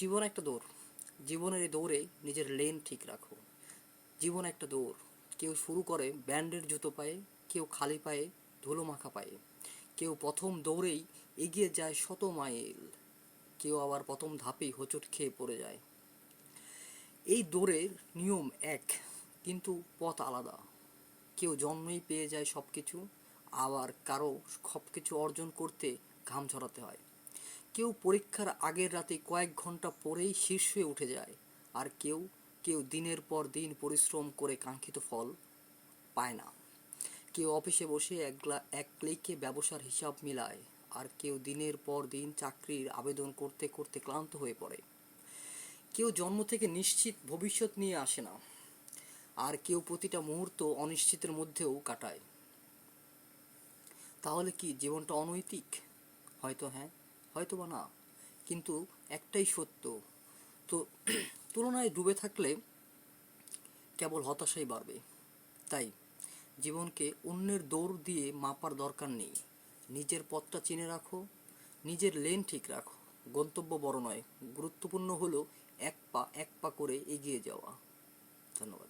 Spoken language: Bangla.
জীবন একটা দৌড়। জীবনের এই দৌড়ে নিজের লেন ঠিক রাখো। জীবন একটা দৌড়। কেউ শুরু করে ব্যান্ডের জুতো পায়ে, কেউ খালি পায়ে, ধুলো মাখা পায়ে। কেউ প্রথম দৌড়েই এগিয়ে যায় শত মাইল। কেউ আবার প্রথম ধাপেই হোঁচট খেয়ে পড়ে যায়। এই দৌড়ের নিয়ম এক, কিন্তু পথ আলাদা। কেউ জন্মেই পেয়ে যায় সব কিছু আবার কারও সব কিছু অর্জন করতে ঘাম ঝরাতে হয়। কেউ পরীক্ষার আগের রাতে কয়েক ঘণ্টা পরেই শীর্ষে উঠে যায়, আর কেউ কেউ দিনের পর দিন পরিশ্রম করে কাঙ্ক্ষিত ফল পায় না। কেউ অফিসে বসে এক গ্লা- এক ক্লিকে ব্যবসার হিসাব মিলায়, আর কেউ দিনের পর দিন চাকরির আবেদন করতে করতে ক্লান্ত হয়ে পড়ে। কেউ জন্ম থেকে নিশ্চিত ভবিষ্যৎ নিয়ে আসে না, আর কেউ প্রতিটা মুহূর্ত অনিশ্চিতের মধ্যেও কাটায়। তাহলে কি জীবনটা অনৈতিক? হয়তো হ্যাঁ। হয়তো বা না, কিন্তু একটাই সত্য। তো তুলনায় ডুবে থাকলে কেবল হতাশাই বাড়বে। তাই জীবনকে অন্যের দৌড় দিয়ে মাপার দরকার নেই। নিজের পথটা চিনে রাখো, নিজের লেন ঠিক রাখো। গন্তব্য বড় নয়, গুরুত্বপূর্ণ হলো এক পা এক পা করে এগিয়ে যাওয়া। ধন্যবাদ।